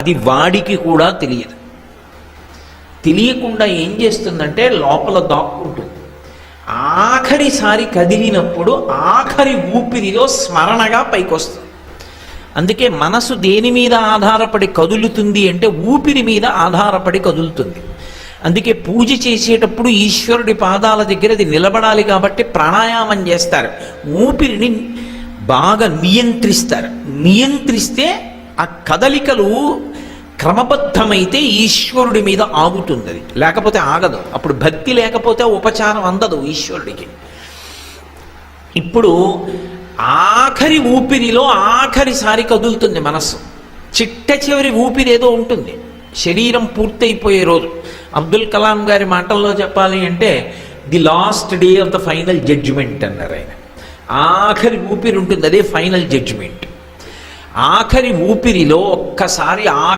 అది వాడికి కూడా తెలియదు. తెలియకుండా ఏం చేస్తుందంటే లోపల దాక్కుంటుంది. ఆఖరిసారి కదిలినప్పుడు ఆఖరి ఊపిరిలో స్మరణగా పైకొస్తుంది. అందుకే మనసు దేని మీద ఆధారపడి కదులుతుంది అంటే ఊపిరి మీద ఆధారపడి కదులుతుంది. అందుకే పూజ చేసేటప్పుడు ఈశ్వరుడి పాదాల దగ్గర అది నిలబడాలి కాబట్టి ప్రాణాయామం చేస్తారు. ఊపిరిని బాగా నియంత్రిస్తారు. నియంత్రిస్తే ఆ కదలికలు క్రమబద్ధమైతే ఈశ్వరుడి మీద ఆగుతుంది అది లేకపోతే ఆగదు. అప్పుడు భక్తి లేకపోతే ఉపచారం అందదు ఈశ్వరుడికి. ఇప్పుడు ఆఖరి ఊపిరిలో ఆఖరిసారి కదులుతుంది మనస్సు. చిట్ట చివరి ఊపిరి ఏదో ఉంటుంది. శరీరం పూర్తయిపోయే రోజు. అబ్దుల్ కలాం గారి మాటల్లో చెప్పాలి అంటే the last day of the final judgement అన్నారు ఆయన. ఆఖరి ఊపిరి ఉంటుంది అదే ఫైనల్ జడ్జిమెంట్. ఆఖరి ఊపిరిలో ఒక్కసారి ఆ